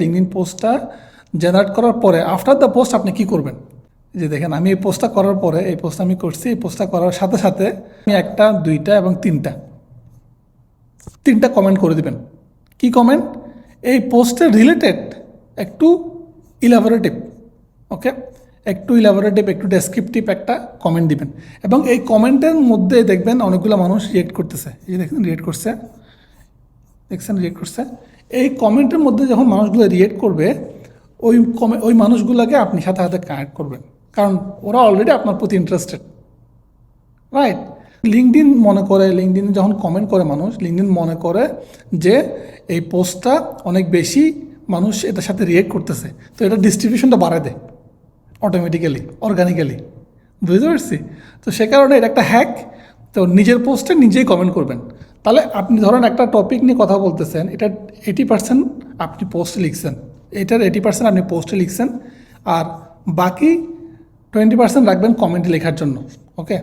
LinkedIn পোস্টটা generate করার পরে আফটার দ্য পোস্ট আপনি কি করবেন? যে দেখেন, আমি এই পোস্টটা করার পরে, এই পোস্ট আমি করছি, এই পোস্টটা করার সাথে সাথে আমি একটা, দুইটা এবং তিনটা তিনটা কমেন্ট করে দিবেন। কি কমেন্ট এই পোস্টের রিলেটেড একটু ইলাবোরেটিভ ওকে একটু ইলাবোরেটিভ একটু ডেসক্রিপটিভ একটা কমেন্ট দিবেন। এবং এই কমেন্টের মধ্যে দেখবেন অনেকগুলো মানুষ রিয়েক্ট করতেছে। এই দেখেন রিয়েক্ট করছে। দেখছেন রিয়েক্ট করছে। এই কমেন্টের মধ্যে যখন মানুষগুলো রিয়েক্ট করবে, ওই কমে ওই মানুষগুলোকে আপনি সাথে সাথে কানেক্ট করবেন। কারণ ওরা অলরেডি আপনার প্রতি ইন্টারেস্টেড রাইট লিঙ্কডিন মনে করে লিঙ্কডিন যখন কমেন্ট করে মানুষ লিঙ্কডিন মনে করে যে এই পোস্টটা অনেক বেশি মানুষ এটার সাথে রিয়েক্ট করতেছে। তো এটা ডিস্ট্রিবিউশনটা বাড়ায় দেয় অটোমেটিক্যালি অর্গানিক্যালি বুঝতে পারছি? তো সে কারণে এটা একটা হ্যাক তো নিজের পোস্টে নিজেই কমেন্ট করবেন। তাহলে আপনি ধরেন একটা টপিক নিয়ে কথা বলতেছেন, এটা এইটি পার্সেন্ট আপনি পোস্ট লিখছেন। এটার এইটি পার্সেন্ট আপনি পোস্টে লিখছেন, আর বাকি টোয়েন্টি পার্সেন্ট রাখবেন কমেন্টে লেখার জন্য ওকে